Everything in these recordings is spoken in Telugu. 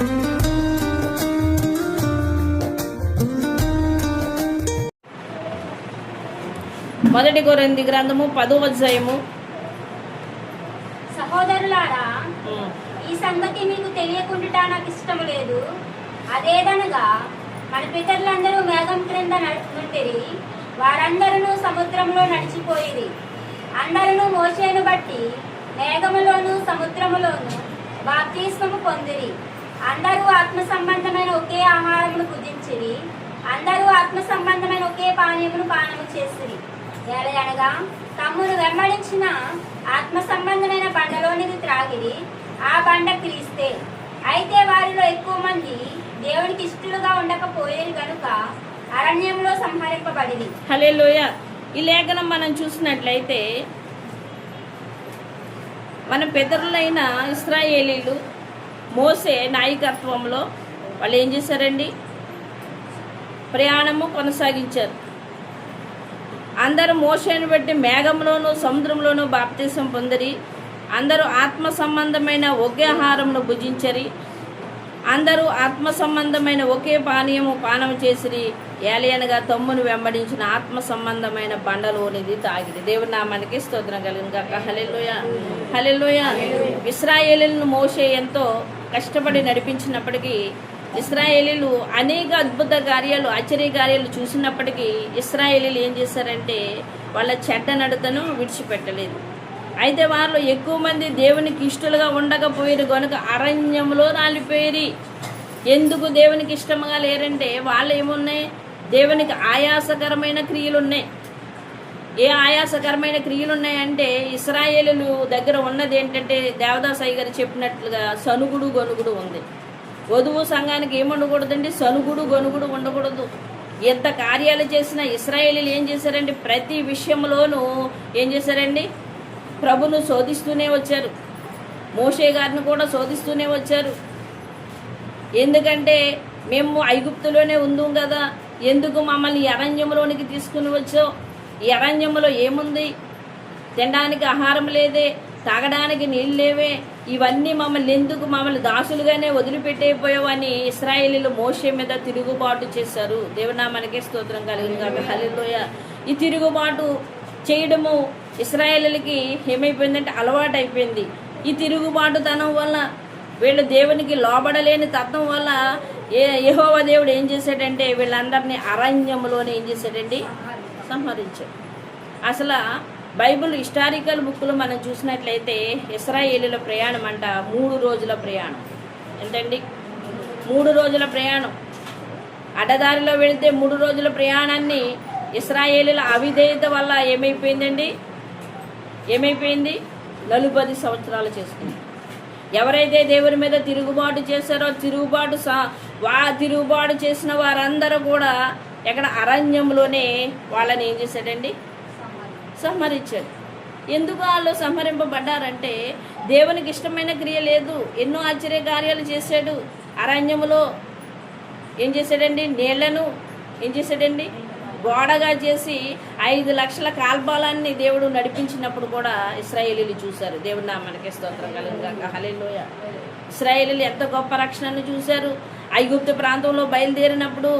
మొదటి కొరింది గ్రంథము పదో అధ్యాయము. సహోదరులారా ఈ సంగతి మీకు తెలియకుండా నాకు ఇష్టం లేదు. అదేదనగా మన పితరులందరూ మేఘం క్రింద నుండిరి వారందరూ సముద్రంలో నడిచిపోయిరి. అందరూ మోషేను బట్టి మేఘములోను సముద్రములోను బాప్తిస్మము పొందిరి. అందరూ ఆత్మ సంబంధమైన ఒకే ఆహారమును భుజించిరి అందరూ ఆత్మ సంబంధమైన ఒకే పానీయమును పానము చేసిరి. ఎలయనగా తమ్మును వెంబడించిన ఆత్మ సంబంధమైన బండలోనిది త్రాగిరి ఆ బండ క్రీస్తే. అయితే వారిలో ఎక్కువ మంది దేవునికి ఇష్టలుగా ఉండకపోయేది కనుక అరణ్యంలో సంహరింపబడింది హలే లోయ ఈ లేఖనం మనం చూసినట్లయితే మన పెదరులైన ఇస్రాయేలీలు మోసే నాయకత్వంలో వాళ్ళు ఏం చేశారండి? ప్రయాణము కొనసాగించారు. అందరూ మోసేను బట్టి మేఘంలోనూ సముద్రంలోనూ బాప్తీసం పొందిరి. అందరూ ఆత్మ సంబంధమైన ఒకే ఆహారమును భుజించరి. అందరూ ఆత్మ సంబంధమైన ఒకే పానీయము పానము చేసిరి. ఏలయనగా తమ్మును వెంబడించిన ఆత్మ సంబంధమైన బండలోనిది తాగిది దేవుడు నా మనకి స్తోత్రం కలిగిన కాక హలెల్లోయ. హలెల్లోయ. ఇస్రాయేలీలను మోసే ఎంతో కష్టపడి నడిపించినప్పటికీ ఇస్రాయేలీలు అనేక అద్భుత కార్యాలు ఆశ్చర్య కార్యాలు చూసినప్పటికీ ఇస్రాయేలీలు ఏం చేశారంటే వాళ్ళ చెడ్డ నడతను విడిచిపెట్టలేదు. అయితే వారిలో ఎక్కువ మంది దేవునికి ఇష్టలుగా ఉండకపోయారు. కనుక అరణ్యంలో రాలిపోయి ఎందుకు దేవునికి ఇష్టంగా లేరంటే వాళ్ళు ఏమున్నాయి? దేవునికి ఆయాసకరమైన క్రియలు ఉన్నాయి ఏ ఆయాసకరమైన క్రియలు ఉన్నాయంటే ఇస్రాయేలు దగ్గర ఉన్నది ఏంటంటే దేవదాసాయి గారు చెప్పినట్లుగా సనుగుడు గొనుగుడు ఉంది. వధువు సంఘానికి ఏముండకూడదండి సనుగుడు గొనుగుడు ఉండకూడదు. ఎంత కార్యాలు చేసినా ఇస్రాయేలీలు ఏం చేశారండి? ప్రతి విషయంలోనూ ఏం చేశారండి? ప్రభును శోధిస్తూనే వచ్చారు. మోషే గారిని కూడా శోధిస్తూనే వచ్చారు. ఎందుకంటే మేము ఐగుప్తులోనే ఉందాం కదా. ఎందుకు మమ్మల్ని అరణ్యంలోనికి తీసుకుని వచ్చో ఈ అరణ్యంలో ఏముంది? తినడానికి ఆహారం లేదే తాగడానికి నీళ్ళు లేవే. ఇవన్నీ మమ్మల్ని ఎందుకు మమ్మల్ని దాసులుగానే వదిలిపెట్టేపోయావని ఇస్రాయేలీలు మోసే మీద తిరుగుబాటు చేశారు. దేవునామానికే స్తోత్రం కలిగింది కాబట్టి హలిలోయ ఈ తిరుగుబాటు చేయడము ఇస్రాయేలీలకి ఏమైపోయిందంటే అలవాటు అయిపోయింది ఈ తిరుగుబాటుతనం వల్ల వీళ్ళు దేవునికి లోబడలేని తత్వం వల్ల ఏ యహోవ దేవుడు ఏం చేశాడంటే వీళ్ళందరినీ అరణ్యంలోనే ఏం చేశాడండి సంహరించాడు. అసలు బైబిల్ హిస్టారికల్ బుక్లో మనం చూసినట్లయితే ఇస్రాయేలీల ప్రయాణం అంట మూడు రోజుల ప్రయాణం. ఎంతండి? మూడు రోజుల ప్రయాణం. అడ్డదారిలో వెళితే మూడు రోజుల ప్రయాణాన్ని ఇస్రాయేలీల అవిధేయత వల్ల ఏమైపోయిందండి? ఏమైపోయింది? నలుపది సంవత్సరాలు చేసుకుంది. ఎవరైతే దేవుని మీద తిరుగుబాటు చేశారో తిరుగుబాటు సా వా తిరుగుబాటు చేసిన వారందరూ కూడా ఎక్కడ అరణ్యంలోనే వాళ్ళని ఏం చేశాడండి? సంహరించాడు ఎందుకు వాళ్ళు సంహరింపబడ్డారంటే దేవునికి ఇష్టమైన క్రియ లేదు. ఎన్నో ఆశ్చర్య కార్యాలు చేశాడు. అరణ్యములో ఏం చేశాడండి? నీళ్ళను ఏం చేశాడండి? గోడగా చేసి ఐదు లక్షల కాల్బాలాన్ని దేవుడు నడిపించినప్పుడు కూడా ఇస్రాయేలీలు చూశారు. దేవుడు నా మనకి స్తోత్రం కలుగుగా హలేలోయ ఇస్రాయేలీలు ఎంత గొప్ప రక్షణను చూశారు. ఐగుప్తు ప్రాంతంలో బయలుదేరినప్పుడు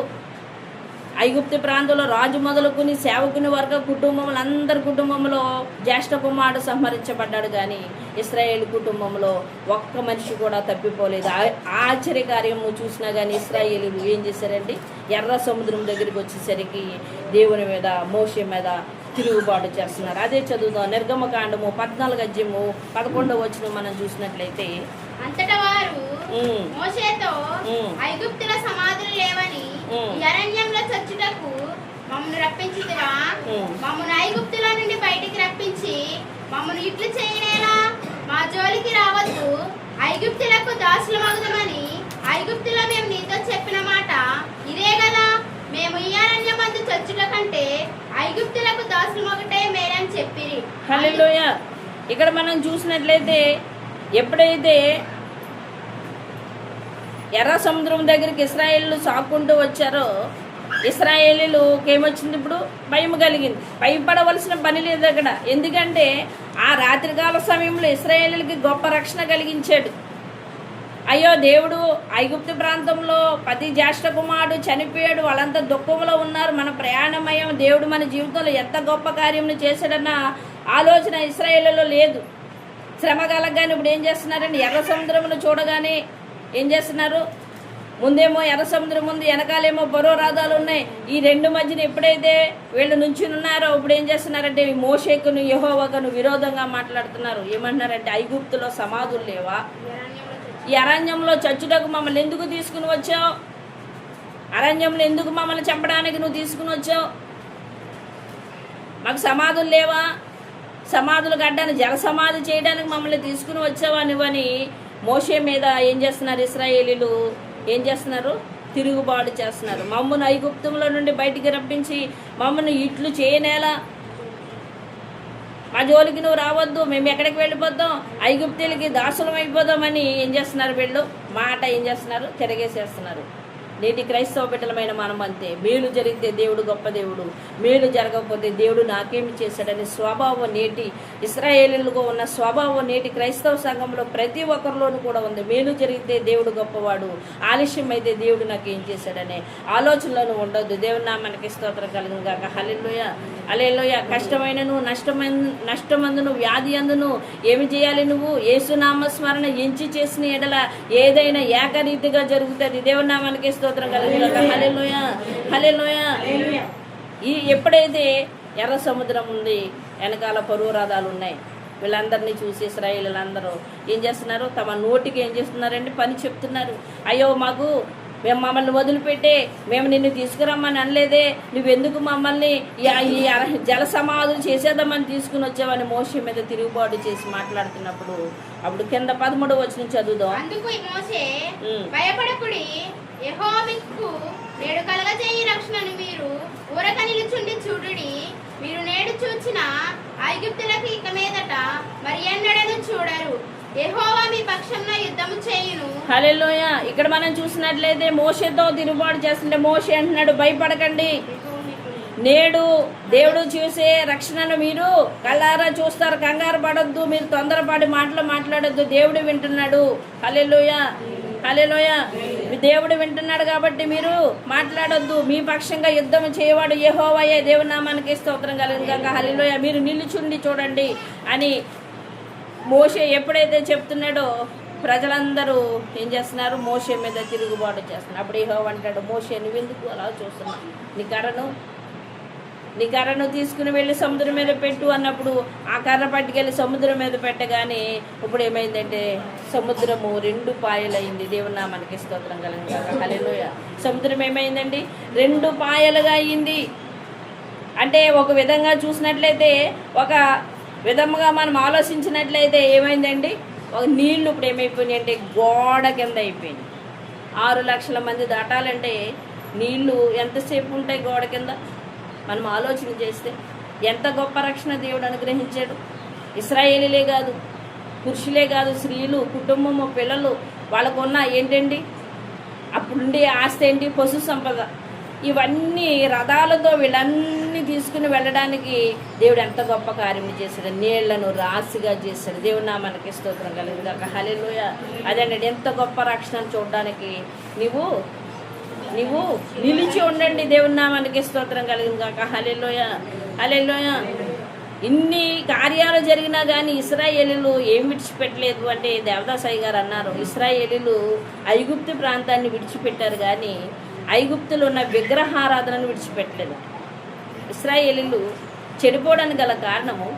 ఐగుప్తు ప్రాంతంలో రాజు మొదలుకుని సేవకుని వరకు కుటుంబములు అందరి కుటుంబంలో జ్యేష్ఠ కుమారుడు సంహరించబడ్డాడు కానీ ఇస్రాయేల్ కుటుంబంలో ఒక్క మనిషి కూడా తప్పిపోలేదు. ఆ- ఆశ్చర్య కార్యము చూసినా కానీ ఇస్రాయేలీలు ఏం చేశారండి? ఎర్ర సముద్రం దగ్గరికి వచ్చేసరికి దేవుని మీద మోషే మీద తిరుగుబాటు చేస్తున్నారు. అదే చదువుదాం. నిర్గమకాండము పద్నాలుగు అధ్యము పదకొండవ వచ్చిన మనం చూసినట్లయితే అంతటా వారు ఉమ్, మోషేతో ఉమ్. ఐగుప్తుల సమాధులు లేవని ఉమ్. ఈ అరణ్యంలో చచ్చుటకు ఉమ్. మమ్మల్ని ఐగుప్తుల నుండి బయటికి రప్పించి మమ్మల్ని ఇట్లు చేయనేలా మా జోలికి రావద్దు. ఐగుప్తులకు దాసులమగుదమని ఐగుప్తులో మేము నీతో చెప్పిన మాట ఇదే కదా? మేము ఈ అరణ్యమందు చచ్చుట కంటే ఐగుప్తులకు దాసులమొకటే మేలని చెప్పిరి. హల్లెలూయ. ఇక్కడ మనం చూసినట్లయితే ఎప్పుడైతే ఎర్ర సముద్రం దగ్గరికి ఇస్రాయేళ్ళు సాక్కుంటూ వచ్చారో ఇస్రాయేలీలు ఏమొచ్చింది ఇప్పుడు? భయం కలిగింది. భయపడవలసిన పని లేదు అక్కడ. ఎందుకంటే ఆ రాత్రికాల సమయంలో ఇస్రాయేలీలకి గొప్ప రక్షణ కలిగించాడు. అయ్యో దేవుడు ఐగుప్తు ప్రాంతంలో పతి జ్యేష్ఠ కుమారుడు చనిపోయాడు. వాళ్ళంతా దుఃఖంలో ఉన్నారు. మన ప్రయాణమయం దేవుడు మన జీవితంలో ఎంత గొప్ప కార్యములు చేశాడన్న ఆలోచన ఇస్రాయేల్లో లేదు. శ్రమ కలగగానే ఇప్పుడు ఏం చేస్తున్నారండి? ఎర్ర సముద్రమును చూడగానే ఏం చేస్తున్నారు? ముందేమో ఎర్ర సముద్రం ఉంది వెనకాలేమో బరో రాధాలు ఉన్నాయి. ఈ రెండు మధ్యన ఎప్పుడైతే వీళ్ళు నుంచి ఉన్నారో ఇప్పుడు ఏం చేస్తున్నారంటే మోషేకును యహోవకను విరోధంగా మాట్లాడుతున్నారు. ఏమంటున్నారంటే ఐగుప్తులో సమాధులు లేవా? ఈ అరణ్యంలో చచ్చుటకు మమ్మల్ని ఎందుకు తీసుకుని వచ్చావు? అరణ్యంలో ఎందుకు మమ్మల్ని చంపడానికి నువ్వు తీసుకుని వచ్చావు? మాకు సమాధులు లేవా? సమాధులు కట్టడానికి జల సమాధి చేయడానికి మమ్మల్ని తీసుకుని వచ్చావా నువ్వని మోషే మీద ఏం చేస్తున్నారు ఇస్రాయేలీలు? ఏం చేస్తున్నారు? తిరుగుబాటు చేస్తున్నారు. మమ్మల్ని ఐగుప్తంలో నుండి బయటికి రప్పించి మమ్మల్ని ఇట్లు చేయనేలా? మా జోలికి నువ్వు రావద్దు మేము ఎక్కడికి వెళ్ళిపోతాం ఐగుప్తులకి దాసులం అయిపోదామని ఏం చేస్తున్నారు వీళ్ళు? మాట ఏం చేస్తున్నారు? తిరగేసేస్తున్నారు. నేటి క్రైస్తవ బిడ్డలమైన మనం అంతే మేలు జరిగితే దేవుడు గొప్ప దేవుడు. మేలు జరగకపోతే దేవుడు నాకేమి చేశాడని స్వభావం నేటి ఇస్రాయేలీలుగా ఉన్న స్వభావం నేటి క్రైస్తవ సంఘంలో ప్రతి ఒక్కరిలోనూ కూడా ఉంది. మేలు జరిగితే దేవుడు గొప్పవాడు. ఆలస్యం అయితే దేవుడు నాకు ఏం చేశాడనే ఆలోచనలోనూ ఉండొద్దు. దేవుడు నా మనకి స్తోత్రం కలిగిన కాక హలెల్లోయ. అలెల్లోయ కష్టమైనను నష్టమైన నష్టమందును వ్యాధి అందును ఏమి చేయాలి నువ్వు? ఏసునామ స్మరణ ఎంచి చేసిన ఎడల ఏదైనా ఏకరీతిగా జరుగుతుంది. దేవుడు నా మనకి స్తోత్రం కలిగిన హలెలోయ హలెలోయ ఈ ఎప్పుడైతే ఎర్ర సముద్రం ఉంది వెనకాల పరువు రథాలు ఉన్నాయి వీళ్ళందరినీ చూసి ఇస్రాయిలందరూ ఏం చేస్తున్నారు? తమ నోటికి ఏం చేస్తున్నారంటే పని చెప్తున్నారు. అయ్యో మాకు మేము మమ్మల్ని వదిలిపెట్టే మేము నిన్ను తీసుకురమ్మని అనలేదే నువ్వెందుకు మమ్మల్ని ఈ- జల సమాధులు చేసేద్దామని తీసుకుని వచ్చావని మోష మీద తిరుగుబాటు చేసి మాట్లాడుతున్నప్పుడు అప్పుడు కింద పదమూడు వచ్చిన చదువుదాం. అందుకు మోసే. భయపడకుడి. యెహోవాకు నేడు కలగజేయి రక్షణను మీరు ఊరక నిలుచుండి చూడుడి. మీరు నేడు చూచిన ఐగుప్తులకు ఇక మీదట మరి ఎన్నడను చూడరు. యెహోవా ఇక్కడ మనం చూసినట్లయితే మోషతో తిరుగుబాటు చేస్తుంటే మోషే అంటున్నాడు భయపడకండి. నేడు దేవుడు చూసే రక్షణను మీరు కళ్ళారా చూస్తారు. కంగారు పడద్దు మీరు తొందరపాటి మాటలు మాట్లాడొద్దు. దేవుడు వింటున్నాడు. హలెలోయ హలెలోయ దేవుడు వింటున్నాడు కాబట్టి మీరు మాట్లాడొద్దు. మీ పక్షంగా యుద్ధం చేయవాడు యెహోవాయే. దేవుని నామానికి స్తోత్రం కలిగిన హలిలోయ మీరు నిలుచుండి చూడండి అని మోసే ఎప్పుడైతే చెప్తున్నాడో ప్రజలందరూ ఏం చేస్తున్నారు? మోసే మీద తిరుగుబాటు చేస్తున్నారు. అప్పుడు ఏహో అంటాడు మోసే నువ్వెందుకు అలా చూస్తున్నావు? నీ కర్రను నీ కర్రను తీసుకుని వెళ్ళి సముద్రం మీద పెట్టు అన్నప్పుడు ఆ కర్ర పట్టుకెళ్ళి సముద్రం మీద పెట్టగానే ఇప్పుడు ఏమైందంటే సముద్రము రెండు పాయలైంది. దేవుని మనకి స్తోత్రం కలిగింది హల్లెలూయా. సముద్రం ఏమైందండి? రెండు పాయలుగా అయింది. అంటే ఒక విధంగా చూసినట్లయితే ఒక విధముగా మనం ఆలోచించినట్లయితే ఏమైందండి? ఒక నీళ్ళు ఇప్పుడు ఏమైపోయినాయి అంటే గోడ కింద అయిపోయింది ఆరు లక్షల మంది దాటాలంటే నీళ్ళు ఎంతసేపు ఉంటాయి గోడ కింద? మనం ఆలోచన చేస్తే ఎంత గొప్ప రక్షణ దేవుడు అనుగ్రహించాడు? ఇస్రాయేలీలే కాదు పురుషులే కాదు స్త్రీలు కుటుంబము పిల్లలు వాళ్ళకున్న ఏంటండి? అప్పుడుండే ఆస్తి ఏంటి? పశు సంపద. ఇవన్నీ రథాలతో వీళ్ళన్నీ తీసుకుని వెళ్ళడానికి దేవుడు ఎంత గొప్ప కార్యం చేశాడు. నీళ్ళను రాశిగా చేశాడు. దేవుడు నా మనకి స్తోత్రం కలిగింది ఒక అదే అదేనండి ఎంత గొప్ప రక్షణ చూడడానికి నువ్వు నువ్వు నిలిచి ఉండండి. దేవుని మనకి స్తోత్రం కలిగింది కాక హలెలోయ హలెలోయ ఇన్ని కార్యాలు జరిగినా కానీ ఇస్రాయేలీలు ఏం విడిచిపెట్టలేదు అంటే దేవదాసాయి గారు అన్నారు. ఇస్రాయేలీలు ఐగుప్తి ప్రాంతాన్ని విడిచిపెట్టారు కానీ ఐగుప్తులు ఉన్న విగ్రహారాధనను విడిచిపెట్టలేదు. ఇస్రాయేలీలు చెడిపోవడానికి గల కారణము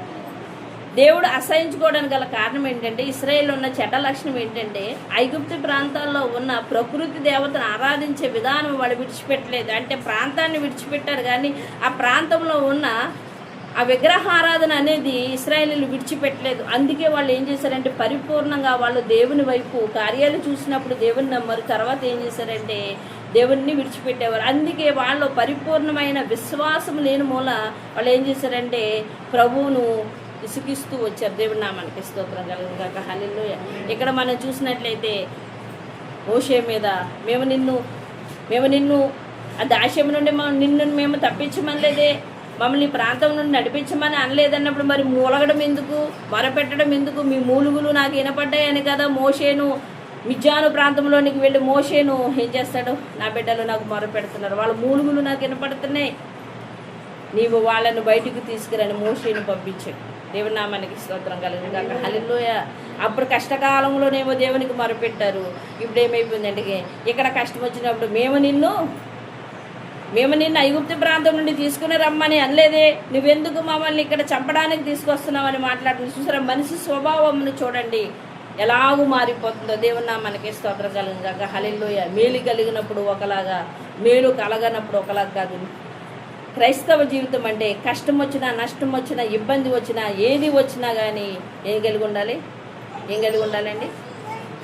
దేవుడు అసహించుకోవడానికి గల కారణం ఏంటంటే ఇస్రాయేల్ ఉన్న చెడ్డ లక్షణం ఏంటంటే ఐగుప్తు ప్రాంతాల్లో ఉన్న ప్రకృతి దేవతను ఆరాధించే విధానం వాళ్ళు విడిచిపెట్టలేదు. అంటే ప్రాంతాన్ని విడిచిపెట్టారు కానీ ఆ ప్రాంతంలో ఉన్న ఆ విగ్రహారాధన అనేది ఇస్రాయేలీలు విడిచిపెట్టలేదు. అందుకే వాళ్ళు ఏం చేశారంటే పరిపూర్ణంగా వాళ్ళు దేవుని వైపు కార్యాలు చూసినప్పుడు దేవుని నమ్మరు. తర్వాత ఏం చేశారంటే దేవుణ్ణి విడిచిపెట్టేవారు. అందుకే వాళ్ళు పరిపూర్ణమైన విశ్వాసం లేని మూల వాళ్ళు ఏం చేశారంటే ప్రభువును ఇసుకిస్తూ వచ్చారు. దేవుడు నా స్తోత్రం కలిగిన కాక ఇక్కడ మనం చూసినట్లయితే ఓషే మీద మేము నిన్ను మేము నిన్ను ఆ దాస్యం నుండి మా- నిన్ను మేము తప్పించమనలేదే మమ్మల్ని ప్రాంతం నుండి నడిపించమని అనలేదన్నప్పుడు మరి మూలగడం ఎందుకు? మొరపెట్టడం ఎందుకు? మీ మూలుగులు నాకు వినపడ్డాయని కదా మోషేను మిజ్జాను ప్రాంతంలోనికి వెళ్ళి మోషేను ఏం చేస్తాడు? నా బిడ్డలు నాకు మొర పెడుతున్నారు. వాళ్ళ మూలుగులు నాకు వినపడుతున్నాయి. నీవు వాళ్ళను బయటికి తీసుకురని మోషేను పంపించాడు దేవుని నామానికి స్తోత్రం కలిగింది కాక హలిలోయ అప్పుడు కష్టకాలంలోనేమో దేవునికి మొరపెట్టారు ఇప్పుడు ఏమైపోయిందంటే ఇక్కడ కష్టం వచ్చినప్పుడు మేము నిన్ను మేము నిన్ను ఐగుప్తి ప్రాంతం నుండి తీసుకుని రమ్మని అనలేదే. నువ్వెందుకు మమ్మల్ని ఇక్కడ చంపడానికి తీసుకొస్తున్నావని మాట్లాడుతుంది చూసారా? మనిషి స్వభావంను చూడండి. ఎలాగూ మారిపోతుందో దేవున్నా మనకి స్తోత్రం కలిగినాక హలిలోయ మేలు కలిగినప్పుడు ఒకలాగా మేలు కలగనప్పుడు ఒకలాగా కాదు. క్రైస్తవ జీవితం అంటే కష్టం వచ్చినా నష్టం వచ్చినా ఇబ్బంది వచ్చినా ఏది వచ్చినా కానీ ఏం కలిగి ఉండాలి? ఏం కలిగి ఉండాలండి?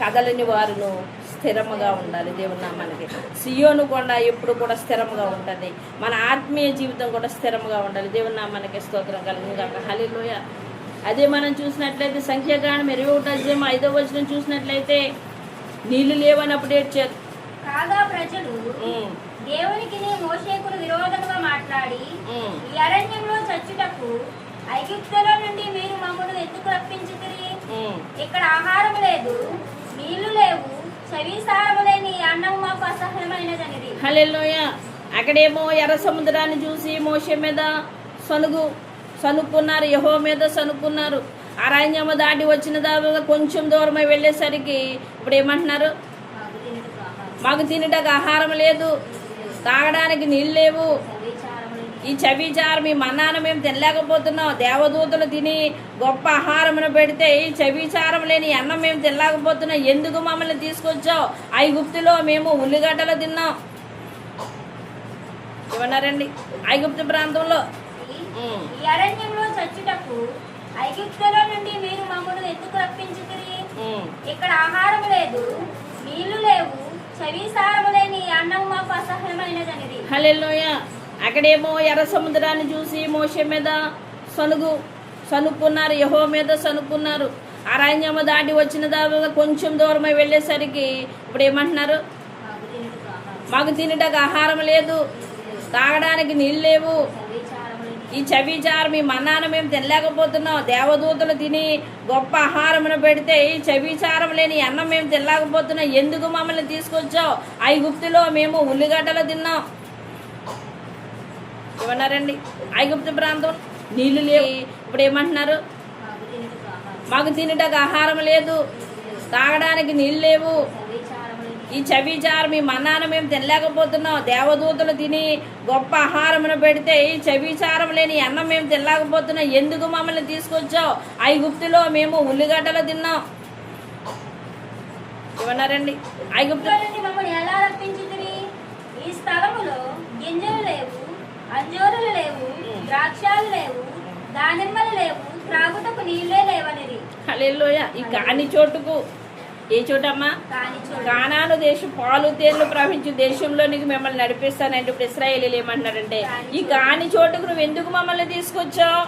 కదలని వారును స్థిరముగా ఉండాలి దేవుని మనకి సియోను కొండ ఎప్పుడు కూడా స్థిరముగా ఉంటుంది. మన ఆత్మీయ జీవితం కూడా స్థిరముగా ఉండాలి దేవుని మనకి స్తోత్రం కలిగింది కాక హలిలోయ అదే మనం చూసినట్లయితే సంఖ్యాకాండం ఇరవై ఒకటి అధ్యాయం ఐదో వచనం చూసినట్లయితే నీళ్ళు లేవనప్పుడు ఏడ్చారు కాగా ప్రజలు దేవునికి మోషేకును విరోధముగా మాట్లాడి. ఈ అరణ్యంలో చచ్చుటకు ఐగుప్తులో నుండి మీరు మమ్మల్ని ఎందుకు రప్పించుకుని. ఇక్కడ ఆహారం లేదు నీళ్ళు లేవు చవిసారము లేని అన్నం మాకు అసహ్యమైనదనిది. హల్లెలూయ. అక్కడేమో ఎర్ర సముద్రాన్ని చూసి మోషే మీద సనుగు సనుక్కున్నారు యహో మీద సనుక్కున్నారు. అరణ్యము దాటి వచ్చిన దాకా కొంచెం దూరమై వెళ్ళేసరికి ఇప్పుడు ఏమంటున్నారు? మాకు తినుటకు ఆహారం తినటకు ఆహారం లేదు తాగడానికి నీళ్ళు లేవు. ఈ చవిచారం ఈ మన్నాను మేము తినలేకపోతున్నాం దేవదూతలు తిని గొప్ప ఆహారమును పెడితే ఈ చవిచారం లేని అన్నం మేము తినలేకపోతున్నాం ఎందుకు మమ్మల్ని తీసుకొచ్చావు? ఐగుప్తిలో మేము ఉల్లిగడ్డలు తిన్నాం. ఏమన్నారండి? ఐగుప్తి ప్రాంతంలో ఈ అరణ్యంలో చచ్చుటకు ఐగుప్తులో నుండి మీరు మమ్మల్ని ఎందుకు రప్పించుకుని ఉమ్. ఇక్కడ ఆహారం లేదు నీళ్ళు లేవు చవిసారము లేని అన్నం మాకు అసహ్యమైనదనిది. హల్లెలూయ. అక్కడేమో ఎర్ర సముద్రాన్ని చూసి మోషే మీద సనుగు సనుక్కున్నారు యహో మీద సనుక్కున్నారు. అరణ్యము దాటి వచ్చిన దాకా కొంచెం దూరమై వెళ్ళేసరికి ఇప్పుడు ఏమంటున్నారు? మాకు తినుటకు ఆహారం లేదు. తాగడానికి నీళ్ళు లేవు. ఈ చవిచారం మీ మన్నాను మేము తినలేకపోతున్నాం. దేవదూతలు తిని గొప్ప ఆహారమును పెడితే ఈ చవిచారం లేని అన్నం మేము తినలేకపోతున్నాం. ఎందుకు మమ్మల్ని తీసుకొచ్చావు? ఐగుప్తులో మేము ఉల్లిగడ్డలు తిన్నాం. ఏమన్నారండి? ఐగుప్తు ప్రాంతం నీళ్ళు లేవు. ఇప్పుడు ఏమంటున్నారు? మాకు తినుటకు ఆహారం తినటకు ఆహారం లేదు. తాగడానికి నీళ్ళు లేవు. ఈ చవిచారం ఈ మన్నాను మేము తినలేకపోతున్నాం. దేవదూతలు తిని గొప్ప ఆహారమును పెడితే ఈ చవిచారం లేని అన్నం మేము తినలేకపోతున్నాం. ఎందుకు మమ్మల్ని తీసుకొచ్చావు? ఐగుప్తులో మేము ఉల్లిగడ్డలు తిన్నాం. ఏమన్నారండి ఐగుప్తు మమ్మల్ని ఎలా ఈ స్థలములో గింజలు లేవు అంజూరులు లేవు ద్రాక్షాలు లేవు దానిమ్మలు లేవు త్రాగుటకు నీళ్ళే లేవనిది హల్లెలూయా. ఈ కాని చోటుకు ఏ చోటమ్మా? కానాను దేశం పాలు తేళ్ళు ప్రవహించు దేశంలోనికి మిమ్మల్ని నడిపిస్తానంటే ఇప్పుడు ఇస్రాయేలీలు ఏమంటున్నారంటే ఈ కాని చోటుకు నువ్వు ఎందుకు మమ్మల్ని తీసుకొచ్చావు?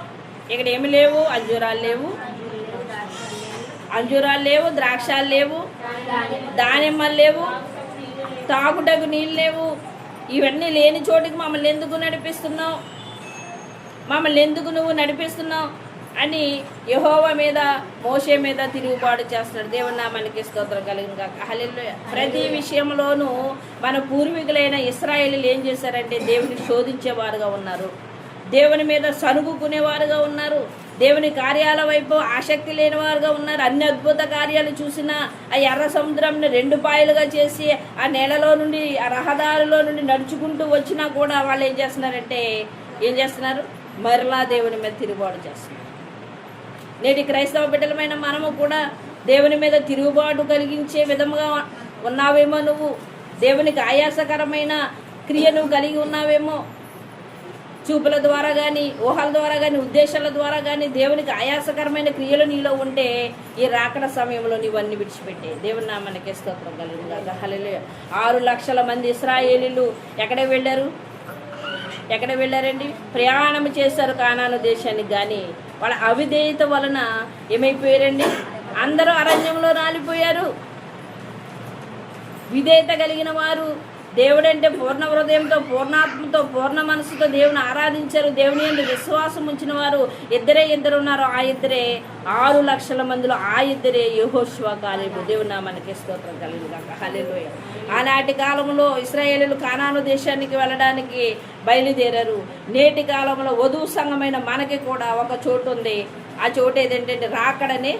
ఇక్కడ ఏమి లేవు? అంజూరాలు లేవు. అంజూరులు లేవు ద్రాక్షాలు లేవు. దానిమ్మలు లేవు. తాగుటకు నీళ్ళు లేవు. ఇవన్నీ లేని చోటికి మమ్మల్ని ఎందుకు నడిపిస్తున్నావు? మమ్మల్ని ఎందుకు నువ్వు నడిపిస్తున్నావు? అని యహోవ మీద మోషే మీద తిరుగుబాటు చేస్తున్నాడు. దేవుని నామానికి స్తోత్రం కలిగిన కాక హల్లెలూయా. ప్రతి విషయంలోనూ మన పూర్వీకులైన ఇస్రాయేలీలు ఏం చేశారంటే దేవుని శోధించేవారుగా ఉన్నారు. దేవుని మీద సనుగుకునేవారుగా ఉన్నారు. దేవుని కార్యాల వైపు ఆసక్తి లేని వారుగా ఉన్నారు. అన్ని అద్భుత కార్యాలు చూసినా ఆ ఎర్ర సముద్రంని రెండు పాయలుగా చేసి ఆ నేలలో నుండి ఆ రహదారిలో నుండి నడుచుకుంటూ వచ్చినా కూడా వాళ్ళు ఏం చేస్తున్నారంటే ఏం చేస్తున్నారు? మరలా దేవుని మీద తిరుగుబాటు చేస్తున్నారు. నేటి క్రైస్తవ బిడ్డలమైన మనము కూడా దేవుని మీద తిరుగుబాటు కలిగించే విధముగా ఉన్నావేమో నువ్వు? దేవునికి ఆయాసకరమైన క్రియను కలిగి ఉన్నావేమో? చూపుల ద్వారా కానీ ఊహల ద్వారా కానీ ఉద్దేశాల ద్వారా కానీ దేవునికి ఆయాసకరమైన క్రియలు నీలో ఉంటే ఈ రాకడ సమయంలో నీవన్నీ విడిచిపెట్టే. దేవుని నామానికి స్తోత్రం కలిగింది హలే ఆరు లక్షల మంది ఇస్రాయేలీలు ఎక్కడ వెళ్ళారు? ఎక్కడ వెళ్ళారండి? ప్రయాణం చేశారు కానాను దేశానికి కానీ వాళ్ళ అవిధేయత వలన ఏమైపోయారండి? అందరూ అరణ్యంలో రాలిపోయారు. విధేయత కలిగిన వారు దేవుడంటే పూర్ణ హృదయంతో పూర్ణాత్మతో పూర్ణ మనసుతో దేవుని ఆరాధించారు. దేవుని ఎందు విశ్వాసం ఉంచిన వారు ఇద్దరే ఇద్దరు ఉన్నారు. ఆ ఇద్దరే ఆరు లక్షల మందిలో ఆ ఇద్దరే యహోష్వా కాలేబు దేవుని మనకి స్తోత్రం కలిగిన హల్లెలూయ. ఆనాటి కాలంలో ఇస్రాయేలీలు కానాను దేశానికి వెళ్ళడానికి బయలుదేరారు. నేటి కాలంలో వధువు సంఘమైన మనకి కూడా ఒక చోటు ఉంది. ఆ చోటు ఏదంటే రాకడనే.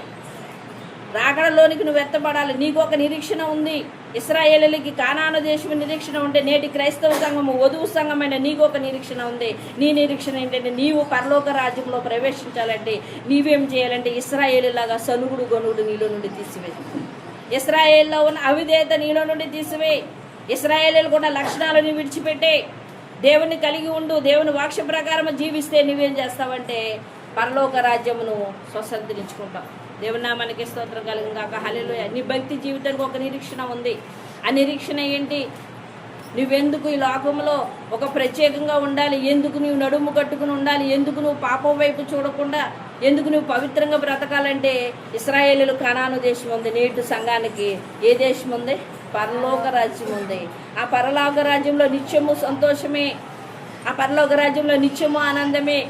రాకడలోనికి నువ్వు ఎత్తపడాలి నీకు ఒక నిరీక్షణ ఉంది. ఇస్రాయేలీలకి కానాను దేశం నిరీక్షణ ఉంటే నేటి క్రైస్తవ సంఘము వధువు సంఘమైన నీకు ఒక నిరీక్షణ ఉంది. నీ నిరీక్షణ ఏంటంటే నీవు పరలోక రాజ్యంలో ప్రవేశించాలంటే నీవేం చేయాలంటే ఇస్రాయేలీలాగా సనుగుడు గనుడు నీలో నుండి తీసివే. ఇస్రాయేల్లో ఉన్న అవిధేత నీలో నుండి తీసివే. ఇస్రాయేలీలు కూడా లక్షణాలను విడిచిపెట్టే. దేవుని కలిగి ఉండు దేవుని వాక్ష ప్రకారం జీవిస్తే నువ్వేం చేస్తావంటే పరలోక రాజ్యమును స్వసంతరించుకుంటావు దేవుని స్తోత్రం కలిగిన కాక హల్లెలూయా. నీ భక్తి జీవితానికి ఒక నిరీక్షణ ఉంది. ఆ నిరీక్షణ ఏంటి? నువ్వెందుకు ఈ లోకంలో ఒక ప్రత్యేకంగా ఉండాలి? ఎందుకు నువ్వు నడుము కట్టుకుని ఉండాలి? ఎందుకు నువ్వు పాపం వైపు చూడకుండా ఎందుకు నువ్వు పవిత్రంగా బ్రతకాలంటే ఇస్రాయేలీలు కణాను దేశం ఉంది. నేటి సంఘానికి ఏ దేశం ఉంది? పరలోక రాజ్యం ఉంది. ఆ పరలోక రాజ్యంలో నిత్యము సంతోషమే. ఆ పరలోక రాజ్యంలో నిత్యము ఆనందమే.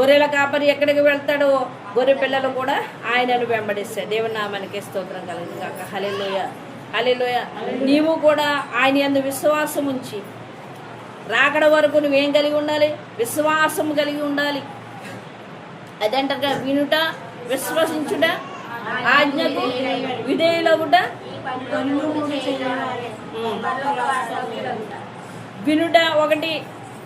గొర్రెల కాపరి ఎక్కడికి వెళ్తాడో గొర్రె పిల్లలు కూడా ఆయనను వెంబడిస్తాయి. దేవుని నామానికి స్తోత్రం కలిగింది కాక హలెలోయ హలెలోయ నీవు కూడా ఆయన ఎందు విశ్వాసం ఉంచి రాకడ వరకు నువ్వేం కలిగి ఉండాలి? విశ్వాసం కలిగి ఉండాలి. అదంటారుగా వినుట విశ్వసించుట ఆజ్ఞకు విధేయులగుట ఈ వినుట ఒకటి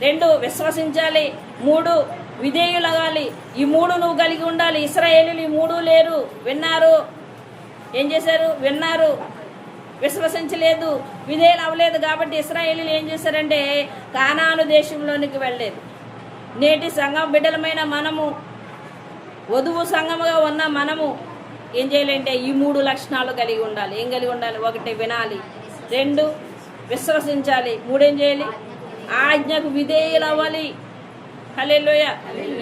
రెండు విశ్వసించాలి. మూడు విధేయులగాలి. ఈ మూడు నువ్వు కలిగి ఉండాలి. ఇస్రాయేలీలు ఈ మూడు లేరు. విన్నారు. ఏం చేశారు? విన్నారు. విశ్వసించలేదు. విధేయులు అవ్వలేదు కాబట్టి ఇస్రాయేలీలు ఏం చేశారంటే కానాను దేశంలోనికి వెళ్ళలేదు. నేటి సంఘం బిడ్డలమైన మనము వధువు సంఘముగా ఉన్న మనము ఏం చేయాలంటే ఈ మూడు లక్షణాలు కలిగి ఉండాలి. ఏం కలిగి ఉండాలి? ఒకటి వినాలి. రెండు విశ్వసించాలి. మూడేం చేయాలి? ఆజ్ఞకు విధేయులు అవ్వాలి. హల్లెలూయా.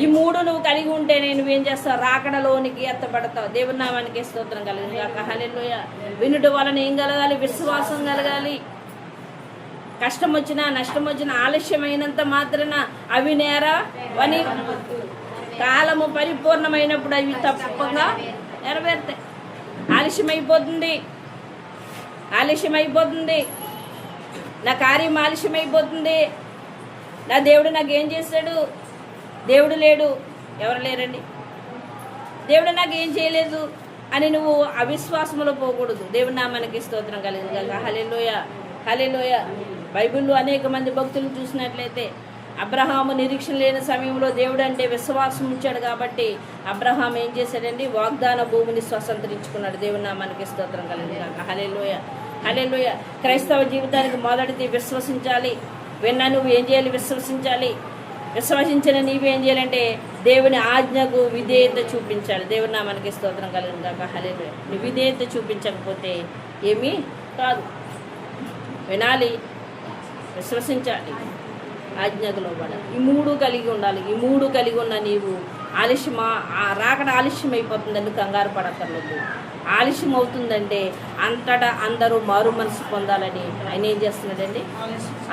ఈ మూడు నువ్వు కలిగి ఉంటే నేను ఏం చేస్తావు? రాకడలోనికి ఎత్తబడతావు. దేవుని నామానికి స్తోత్రం కలిగింది కాక హల్లెలూయా. వినుట వలన ఏం కలగాలి? విశ్వాసం కలగాలి. కష్టం వచ్చినా నష్టం వచ్చినా ఆలస్యమైనంత మాత్రాన అవి నేరా అని కాలము పరిపూర్ణమైనప్పుడు అవి తప్పకుండా నెరవేరుతాయి. ఆలస్యం అయిపోతుంది ఆలస్యం అయిపోతుంది నా కార్యం ఆలస్యం అయిపోతుంది నా దేవుడు నాకు ఏం చేశాడు దేవుడు లేడు ఎవరు లేరండి? దేవుడు నాకు ఏం చేయలేదు అని నువ్వు అవిశ్వాసములో పోకూడదు. దేవుడు నా మనకి స్తోత్రం కలిగింది కదా హలెలోయ హలెలోయ బైబిల్లో అనేక మంది భక్తులు చూసినట్లయితే అబ్రహాము నిరీక్షణ లేని సమయంలో దేవుడు అంటే విశ్వాసం ఉంచాడు కాబట్టి అబ్రహాం ఏం చేశాడండి? వాగ్దాన భూమిని స్వతంత్రించుకున్నాడు. దేవుడు నా మనకి స్తోత్రం కలిగింది కాక హలేలోయ హలెలోయ క్రైస్తవ జీవితానికి మొదటిది విశ్వసించాలి. విన్నా నువ్వు ఏం చేయాలి? విశ్వసించాలి. విశ్వసించిన నీవేం చేయాలంటే దేవుని ఆజ్ఞకు విధేయత చూపించాలి. దేవుని నామానికి స్తోత్రం కలిగిన కాక హలేదు నువ్వు విధేయత చూపించకపోతే ఏమీ కాదు. వినాలి విశ్వసించాలి ఆజ్ఞకు లోబడాలి. ఈ మూడు కలిగి ఉండాలి. ఈ మూడు కలిగి ఉన్న నీవు ఆలస్యం ఆ రాకడ ఆలస్యం అయిపోతుందని కంగారు పడక్కర్లేదు. ఆలస్యం అవుతుందంటే అంతటా అందరూ మారు మనసు పొందాలని ఆయన ఏం చేస్తున్నాడండి?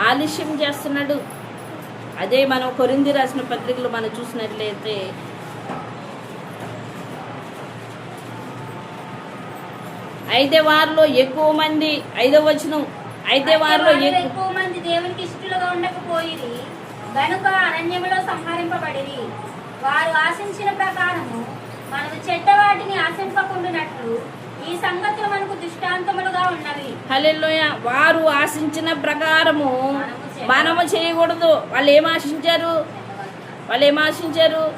ఆలస్యం చేస్తున్నాడు. అదే మనం కొరింది రాసిన పత్రికలు మనం చూసినట్లయితే అయితే వారిలో ఎక్కువ మంది ఐదవ వచనం అయితే వారిలో ఎక్కువ మంది దేవునికి ఇష్టలుగా ఉండకపోయిరి గనుక అరణ్యములో సంహరింపబడిరి. వారు ఆశించిన ప్రకారము మనము చెడ్డ వాటిని ఆశింపకుండానట్లు ఈ సంగతులు మనకు దృష్టాంతములుగా ఉన్నవి హల్లెలూయ. వారు ఆశించిన ప్రకారము మనము చేయకూడదు. వాళ్ళు ఏం ఆశించారు? వాళ్ళు ఏం ఆశించారు?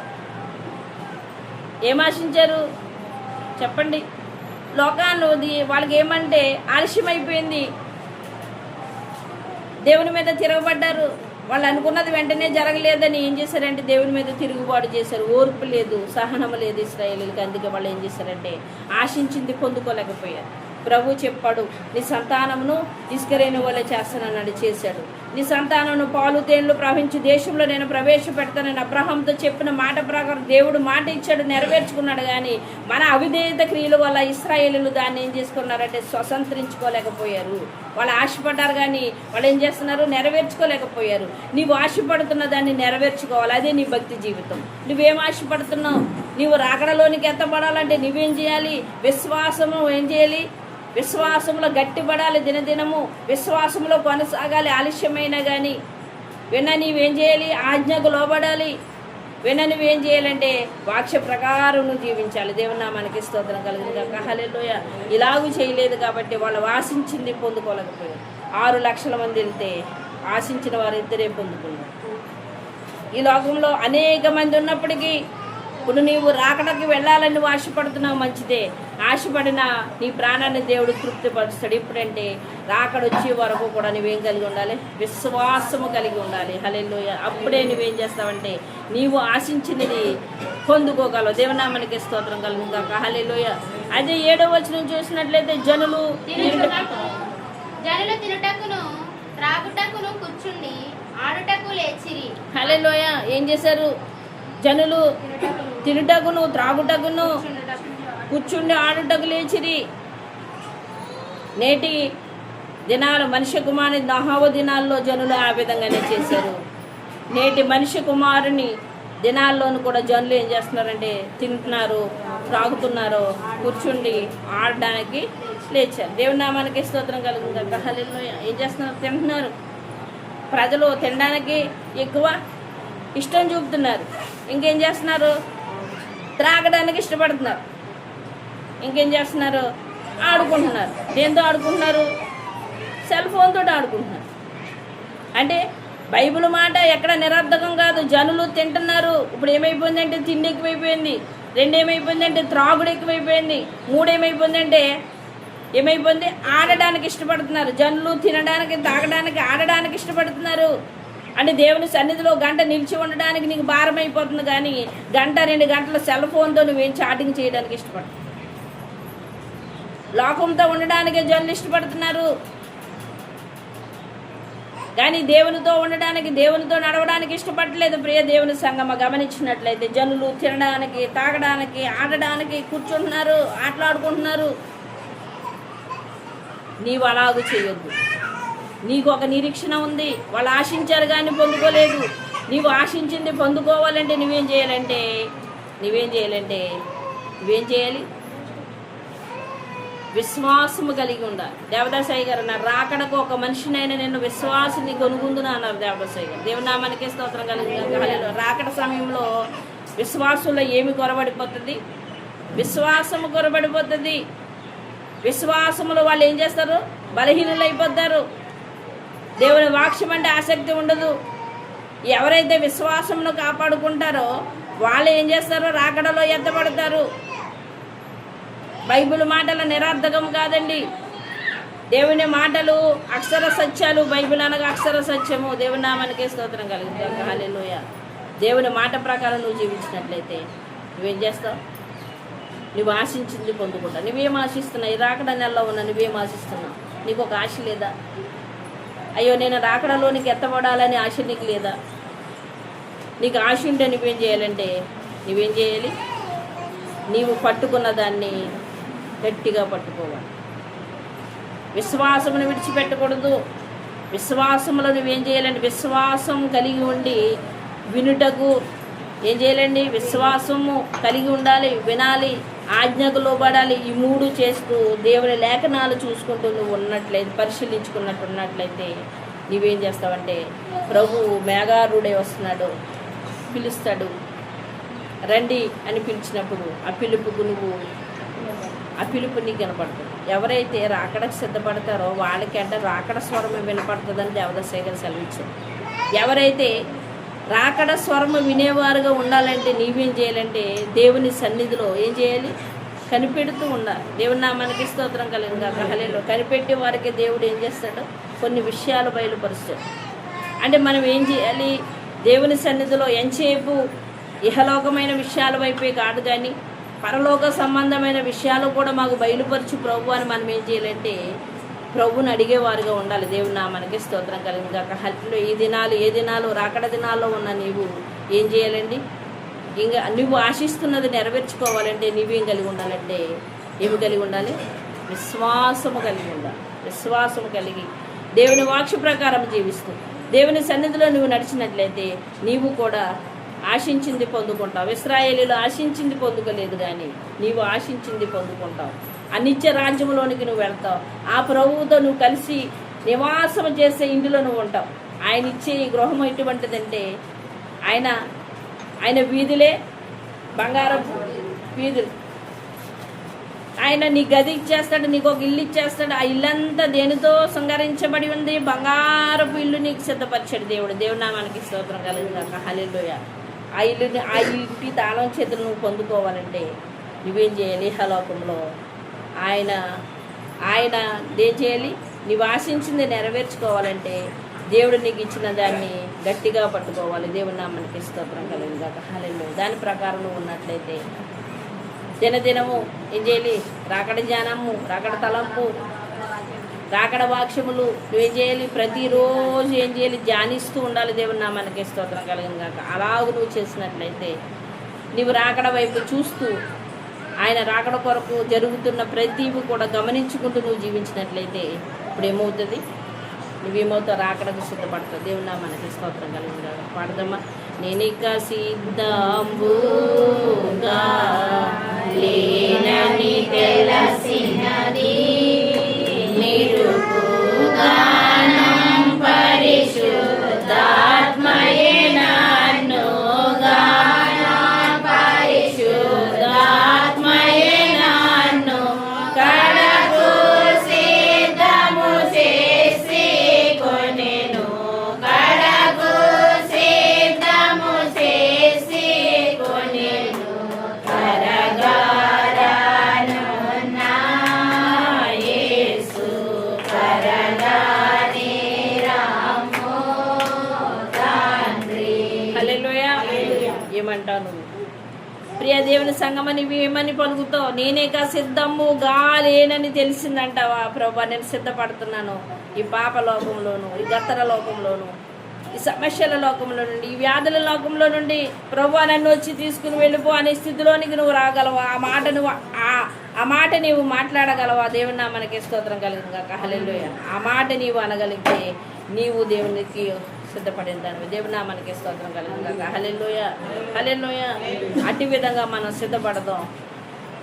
ఏం ఆశించారు? చెప్పండి. లోకాన్ని వాళ్ళకి ఏమంటే ఆలస్యం అయిపోయింది దేవుని మీద తిరగబడ్డారు. వాళ్ళు అనుకున్నది వెంటనే జరగలేదని ఏం చేశారంటే దేవుని మీద తిరుగుబాటు చేశారు. ఓర్పు లేదు సహనం లేదు ఇస్రాయేలీలకి. అందుకే వాళ్ళు ఏం చేశారంటే ఆశించింది పొందుకోలేకపోయారు. ప్రభు చెప్పాడు నీ సంతానమును తీసుకురేని వల్ల చేస్తానన్నాడు చేశాడు. నీ సంతానమును పాలు తేనెలు ప్రవహించి దేశంలో నేను ప్రవేశపెడతానని అబ్రహంతో చెప్పిన మాట ప్రకారం దేవుడు మాట ఇచ్చాడు నెరవేర్చుకున్నాడు. కానీ మన అవిధేయత క్రియల వల్ల ఇస్రాయేలీలు దాన్ని ఏం చేసుకున్నారంటే స్వతంత్రించుకోలేకపోయారు. వాళ్ళు ఆశపడ్డారు కానీ వాళ్ళు ఏం చేస్తున్నారు? నెరవేర్చుకోలేకపోయారు. నీవు ఆశపడుతున్న దాన్ని నెరవేర్చుకోవాలి. అదే నీ భక్తి జీవితం. నువ్వేం ఆశపడుతున్నావు? నీవు రాకడలోనికి ఎత్తపడాలంటే నువ్వేం చేయాలి? విశ్వాసము ఏం చేయాలి? విశ్వాసంలో గట్టిపడాలి దినదినము. విశ్వాసంలో కొనసాగాలి ఆలస్యమైనా కానీ విన్న నీవేం చేయాలి? ఆజ్ఞకు లోబడాలి. విన్న నువ్వేం చేయాలంటే వాక్య ప్రకారం నువ్వు జీవించాలి. దేవుని మనకి స్తోత్రం కలిగింది కహలెలోయ ఇలాగూ చేయలేదు కాబట్టి వాళ్ళు ఆశించింది పొందుకోలేకపోయారు. ఆరు లక్షల మంది వెళ్తే ఆశించిన వారు ఇద్దరే పొందుకున్నారు. ఈ లోకంలో అనేక మంది ఉన్నప్పటికీ ఇప్పుడు నీవు రాకడానికి వెళ్ళాలని ఆశపడుతున్నావు మంచిదే. ఆశపడిన నీ ప్రాణాన్ని దేవుడు తృప్తిపరుస్తాడు. ఇప్పుడంటే రాకడ వచ్చే వరకు కూడా నువ్వేం కలిగి ఉండాలి? విశ్వాసము కలిగి ఉండాలి. హలెల్లోయ. అప్పుడే నువ్వేం చేస్తావంటే నీవు ఆశించినది పొందుకోగలవు. దేవనామానికి స్తోత్రం కలుగుగా హలెల్లోయ. అదే ఏడో వచ్చిన చూసినట్లయితే జనులు జనులు తినుటకును త్రాగుటకును కూర్చుండి ఆడుటకు లేచిరి. హలెల్లోయ. ఏం చేశారు? జనులు తినుటకును త్రాగుటకును కూర్చుండి ఆడుటకు లేచిరి. నేటి దినాలు మనిషి కుమారుని దహావ దినాల్లో జనులు ఆ విధంగానే చేశారు. నేటి మనిషి కుమారుని దినాల్లోనూ కూడా జనులు ఏం చేస్తున్నారంటే తింటున్నారు త్రాగుతున్నారు కూర్చుండి ఆడడానికి లేచారు. దేవుని నామానికి స్తోత్రం కలుగుతుంది హల్లెలూయా. ఏం చేస్తున్నారు? తింటున్నారు. ప్రజలు తినడానికి ఎక్కువ ఇష్టం చూపుతున్నారు. ఇంకేం చేస్తున్నారు? త్రాగడానికి ఇష్టపడుతున్నారు. ఇంకేం చేస్తున్నారు? ఆడుకుంటున్నారు. దేంతో ఆడుకుంటున్నారు? సెల్ ఫోన్ తోటి ఆడుకుంటున్నారు. అంటే బైబిల్ మాట ఎక్కడ నిరర్ధకం కాదు. జనులు తింటున్నారు. ఇప్పుడు ఏమైపోయిందంటే తిండి ఎక్కువైపోయింది. రెండు ఏమైపోయిందంటే త్రాగుడు ఎక్కువైపోయింది. మూడు ఏమైపోయిందంటే ఏమైపోయింది? ఆడడానికి ఇష్టపడుతున్నారు. జనులు తినడానికి తాగడానికి ఆడడానికి ఇష్టపడుతున్నారు. అంటే దేవుని సన్నిధిలో గంట నిలిచి ఉండడానికి నీకు భారం అయిపోతుంది కానీ గంట రెండు గంటల సెల్ ఫోన్తో నువ్వేం చాటింగ్ చేయడానికి ఇష్టపడుతుంది లోకంతో ఉండడానికి జనులు ఇష్టపడుతున్నారు కానీ దేవునితో ఉండడానికి దేవునితో నడవడానికి ఇష్టపడలేదు ప్రియ దేవుని సంగమ గమనించినట్లయితే జనులు తినడానికి తాగడానికి ఆడడానికి కూర్చుంటున్నారు ఆటలాడుకుంటున్నారు. నీవు అలాగూ చేయొద్దు. నీకు ఒక నిరీక్షణ ఉంది. వాళ్ళు ఆశించారు కానీ పొందుకోలేదు. నీవు ఆశించింది పొందుకోవాలంటే నువ్వేం చేయాలంటే నువ్వేం చేయాలంటే నువ్వేం చేయాలి? విశ్వాసము కలిగి ఉండాలి దేవదాసాయి గారు నా రాకడకు ఒక మనిషినైనా నేను విశ్వాసిని కొనుగుందునా అన్నారు దేవదాసాయి గారు. దేవునామానికి స్తోత్రం కలిగి రాకడ సమయంలో విశ్వాసంలో ఏమి కొరబడిపోతుంది? విశ్వాసము కొరబడిపోతుంది. విశ్వాసములో వాళ్ళు ఏం చేస్తారు? బలహీనులు అయిపోతారు దేవుని వాక్ష్యం అంటే ఆసక్తి ఉండదు. ఎవరైతే విశ్వాసమును కాపాడుకుంటారో వాళ్ళు ఏం చేస్తారో? రాకడలో ఎత్తపడతారు బైబిల్ మాటలు నిరర్ధకం కాదండి. దేవుని మాటలు అక్షర సత్యాలు బైబిల్ అనగా అక్షర సత్యము. దేవుని నామానికే స్తోత్రం కలుగుతుంది హాలేలోయ దేవుని మాట ప్రకారం నువ్వు జీవించినట్లయితే నువ్వేం చేస్తావు? నువ్వు ఆశించింది పొందుకుంటావు. నువ్వేం ఆశిస్తున్నావు? ఈ రాకడ నెలలో ఉన్నా నువ్వేం ఆశిస్తున్నావు? నీకు ఒక ఆశ లేదా? అయ్యో నేను రాకడలోనికి ఎత్తబడాలని ఆశ నీకు లేదా? నీకు ఆశ ఉంటే నువ్వేం చేయాలంటే నువ్వేం చేయాలి? నీవు పట్టుకున్న దాన్ని గట్టిగా పట్టుకోవాలి. విశ్వాసమును విడిచిపెట్టకూడదు. విశ్వాసములో నువ్వేం చేయాలంటే విశ్వాసం కలిగి ఉండి వినుటకు ఏం చేయాలండి? విశ్వాసము కలిగి ఉండాలి వినాలి ఆజ్ఞకు లోబడాలి ఈ మూడు చేస్తూ దేవుని లేఖనాలు చూసుకుంటూ నువ్వు ఉన్నట్లయితే పరిశీలించుకున్నట్టు ఉన్నట్లయితే నువ్వేం చేస్తావంటే ప్రభు మేఘారుడే వస్తున్నాడు పిలుస్తాడు. రండి అని పిలిచినప్పుడు ఆ పిలుపుకు నువ్వు ఆ పిలుపు నీకు వినపడుతుంది. ఎవరైతే రాకడకు సిద్ధపడతారో వాళ్ళకంటే రాకడ స్వరం వినపడుతుందని దేవదశేఖర్ సెలవిచ్చారు ఎవరైతే రాకడ స్వరము వినేవారుగా ఉండాలంటే నీవేం చేయాలంటే దేవుని సన్నిధిలో ఏం చేయాలి? కనిపెడుతూ ఉండాలి. దేవుని నామానికి స్తోత్రం కలిగిన గ్రహలేలో కనిపెట్టే వారికి దేవుడు ఏం చేస్తాడు? కొన్ని విషయాలు బయలుపరుస్తాడు. అంటే మనం ఏం చేయాలి? దేవుని సన్నిధిలో ఎంతసేపు ఇహలోకమైన విషయాల వైపే కాదు కానీ పరలోక సంబంధమైన విషయాలు కూడా మాకు బయలుపరిచి ప్రభు అని మనం ఏం చేయాలంటే ప్రభుని అడిగేవారుగా ఉండాలి. దేవుని మనకి స్తోత్రం కలిగింది కాక హల్లో ఈ దినాలు ఏ దినాలు రాకడ దినాల్లో ఉన్న నీవు ఏం చేయాలండి? ఇంకా నువ్వు ఆశిస్తున్నది నెరవేర్చుకోవాలంటే నీవేం కలిగి ఉండాలంటే ఏమి కలిగి ఉండాలి? విశ్వాసము కలిగి ఉండాలి. విశ్వాసము కలిగి దేవుని వాక్ష ప్రకారం జీవిస్తూ దేవుని సన్నిధిలో నువ్వు నడిచినట్లయితే నీవు కూడా ఆశించింది పొందుకుంటావు. ఇస్రాయేలీలు ఆశించింది పొందుకోలేదు కానీ నీవు ఆశించింది పొందుకుంటావు. ఆ నిత్య రాజ్యంలోనికి నువ్వు వెళ్తావు. ఆ ప్రభువుతో నువ్వు కలిసి నివాసం చేసే ఇంటిలో నువ్వు ఉంటావు. ఆయన ఇచ్చే ఈ గృహం ఎటువంటిదంటే ఆయన ఆయన వీధులే బంగారపు వీధులు. ఆయన నీ గది ఇచ్చేస్తాడు నీకు ఒక ఇల్లు ఇచ్చేస్తాడు. ఆ ఇల్లంతా దేనితో శృంగారించబడి ఉంది? బంగారపు ఇల్లు నీకు సిద్ధపరిచాడు దేవుడు. దేవుడు నామానికి స్తోత్రం. కలిగిందాక. హలిలోయ ఆ ఇల్లుని ఆ ఇంటి తాళం చేతులు నువ్వు పొందుకోవాలంటే నువ్వేం చేయాలి? హలోకంలో. ఆయన ఆయన ఏం చేయాలి? నీవు ఆశించింది నెరవేర్చుకోవాలంటే దేవుడు నీకు ఇచ్చిన దాన్ని గట్టిగా పట్టుకోవాలి. దేవుడి మనకి స్తోత్రం కలిగిందాక హల్లెలూయా. దాని ప్రకారం ఉన్నట్లయితే దినదినము ఏం చేయాలి? రాకడ జ్ఞానము రాకడ తలంపు రాకడ వాక్యములు నువ్వేం చేయాలి? ప్రతిరోజు ఏం చేయాలి? ధ్యానిస్తూ ఉండాలి దేవుని మనకి స్తోత్రం కలిగింది కాక అలాగ నువ్వు చేసినట్లయితే నీవు రాకడ వైపు చూస్తూ ఆయన రాకడ కొరకు జరుగుతున్న ప్రతివి కూడా గమనించుకుంటూ నువ్వు జీవించినట్లయితే ఇప్పుడు ఏమవుతుంది నువ్వేమవుతావు? రాకడకు సిద్ధపడతావు. దేవుని మనకి స్తోత్రం కలిగింది కాక పాడదమ్మా. నేనిక సిద్ధంబుగా లేనని తెలిసినది ఏమంటావు నువ్వు ప్రియ దేవుని సంగమ నువ్వు ఏమని నేనే కా సిద్ధము? గాలేనని తెలిసిందంటావా? ప్రభా నేను సిద్ధపడుతున్నాను ఈ పాప లోకంలోను ఈ గత్తర లోకంలోను ఈ సమస్యల లోకంలో నుండి ఈ వ్యాధుల లోకంలో నుండి ప్రభు నన్ను వచ్చి తీసుకుని వెళ్ళిపో అనే స్థితిలోనికి నువ్వు రాగలవా? ఆ మాట నువ్వు ఆ- మాట నీవు మాట్లాడగలవా? దేవుని నా మనకి స్తోత్రం కలిగింది కాక ఆ మాట నీవు అనగలిగితే నీవు దేవునికి సిద్ధపడిన దానివి దేవుని నా మనకి స్తోత్రం కలిగింది హలెల్లోయ హల్లెలూయ. అట్టి విధంగా మనం సిద్ధపడదాం.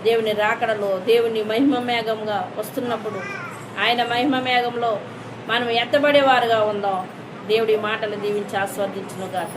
దేవుని రాకడలో దేవుని మహిమ మేఘంగా వస్తున్నప్పుడు ఆయన మహిమ మేఘంలో మనం ఎత్తబడేవారుగా ఉందాం. దేవుడి మాటలు దీవించి ఆస్వాదించును గాక